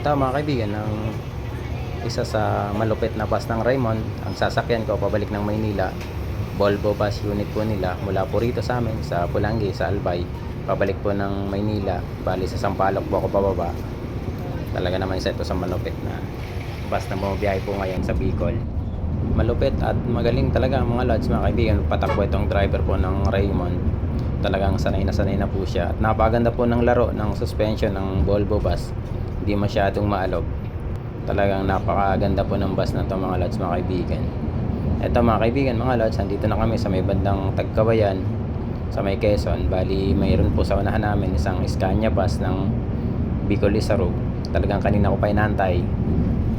Ito mga kaibigan, ang isa sa malupit na bus ng Raymond, ang sasakyan ko pabalik ng Maynila. Volvo bus unit po nila mula po rito sa amin sa Pulangi, sa Albay. Pabalik po ng Maynila, bali sa Sampaloc po ako pababa. Talaga naman isa ito sa malupit na bus na bumabiyahe po ngayon sa Bicol. Malupit at magaling talaga mga lods mga kaibigan. Patakbo itong driver po ng Raymond. Talagang sanay na sanay na po siya. At napaganda po ng laro ng suspension ng Volvo bus. Hindi masyadong maalog. Talagang napakaganda po ng bus na to mga lods mga kaibigan. Ito mga kaibigan mga lods, andito na kami sa may bandang Tagkawayan sa may Quezon. Bali mayroon po sa unahan namin isang Scania bus ng Bicol Isarog. Talagang kanina ko pa inantay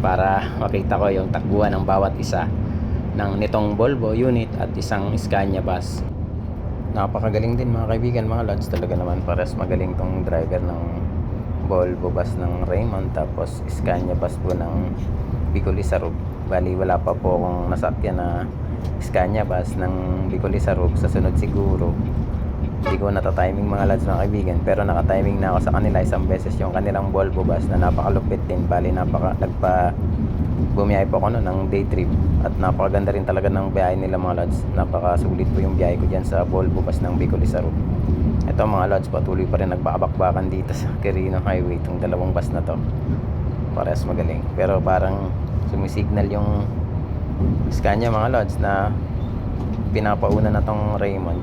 para makita ko yung takbuhan ng bawat isa ng nitong Volvo unit at isang Scania bus. Napakagaling din mga kaibigan, mga lods. Talaga naman pares magaling tong driver ng Volvo bus ng Raymond tapos Scania bus po ng Bicol Isarog. Bali wala pa po akong nasakyan na Scania bus ng Bicol Isarog sa sunod siguro. Hindi ko nata-timing mga lads mga kaibigan pero naka-timing na ako sa kanila isang beses yung kanilang Volvo bus na napakalupit din. Bali napaka nagpa bumiyahe po ako no, ng day trip at napakaganda rin talaga ng biyahe nila mga lads. Napakasulit po yung biyahe ko dyan sa Volvo bus ng Bicol Isarog. Ito mga lads, patuloy pa rin nagbabakbakan dito sa Quirino Highway itong dalawang bus na to. Parehas magaling. Pero parang sumisignal yung Scania mga lods na pinapauna na tong Raymond.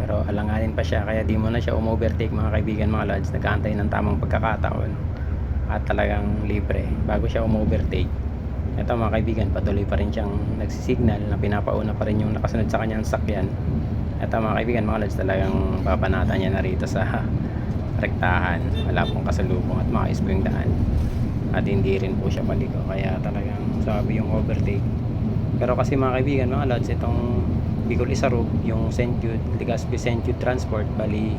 Pero alanganin pa siya kaya di mo na siya umovertake mga kaibigan mga lods. Nagkaantay ng tamang pagkakataon at talagang libre bago siya umovertake. Ito mga kaibigan, patuloy pa rin siyang nagsisignal na pinapauna pa rin yung nakasunod sa kanyang sakyan. Ito mga kaibigan, mga lods, talagang papanatan niya na rito sa rektahan. Wala pong kasalubong at maayos po yung daan. At hindi rin po siya paliko. Kaya talagang sabi yung overtake. Pero kasi mga kaibigan, mga lods, itong Bicol Isarog, yung St. Jude, Legazpi St. Jude Transport, bali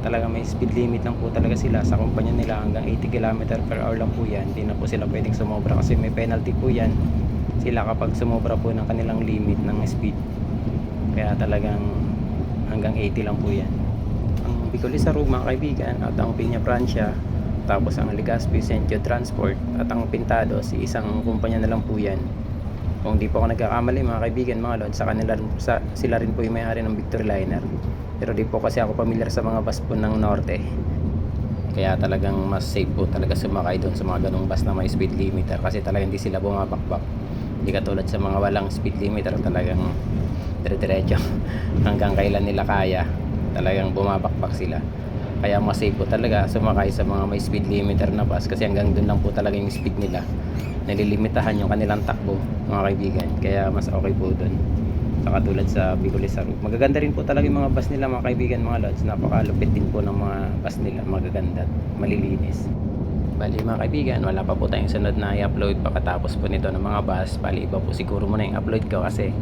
talaga may speed limit lang po talaga sila sa kumpanya nila hanggang 80 km per hour lang po yan hindi na po sila pwedeng sumobra kasi may penalty po yan sila kapag sumobra po ng kanilang limit ng speed kaya talagang hanggang 80 lang po yan. Ang Bicol Isarog mga kaibigan at ang Piña Francia tapos ang Legazpi. Jude Transport at ang Pintado si isang kumpanya na lang po yan. Kung di po ako nagkakamali mga kaibigan mga lord sa kanila sa, sila rin po yung may-ari ng Victory Liner. Pero di po kasi ako familiar sa mga bus po ng norte. Kaya talagang mas safe po talaga sumakay doon sa mga ganong bus na may speed limiter kasi talagang hindi sila bumabakbak. Hindi katulad sa mga walang speed limiter talagang dire-diretso. Hanggang kailan nila kaya talagang bumabakbak sila. Kaya mas safe po talaga sumakay sa mga may speed limiter na bus kasi hanggang doon lang po talaga yung speed nila. Nalilimitahan yung kanilang takbo mga kaibigan. Kaya mas okay po doon sa katulad sa Bicol Isarog magaganda rin po talaga yung mga bus nila mga kaibigan mga lods. Napakalupit din po ng mga bus nila. Magaganda at malilinis. Bali mga kaibigan, wala pa po tayong sunod na i-upload pagkatapos po nito ng mga bus. Bali iba po siguro muna yung upload ko kasi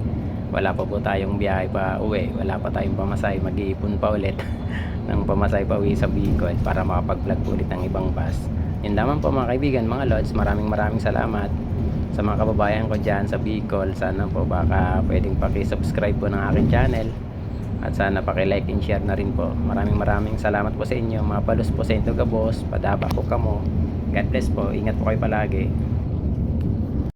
wala pa po tayong biyahe pa uwi. Wala pa tayong pamasay. Mag-iipon pa ulit ng pamasay pa uwi sa Bicol para makapag-vlog ulit ng ibang bus. Yun lamang po mga kaibigan, mga lods. Maraming maraming salamat sa mga kababayan ko dyan sa Bicol. Sana po baka pwedeng paki-subscribe po ng aking channel. At sana paki-like and share na rin po. Maraming maraming salamat po sa inyo. Mga palos po sa inyo ka boss. Padaba po kamo. God bless po. Ingat po kayo palagi.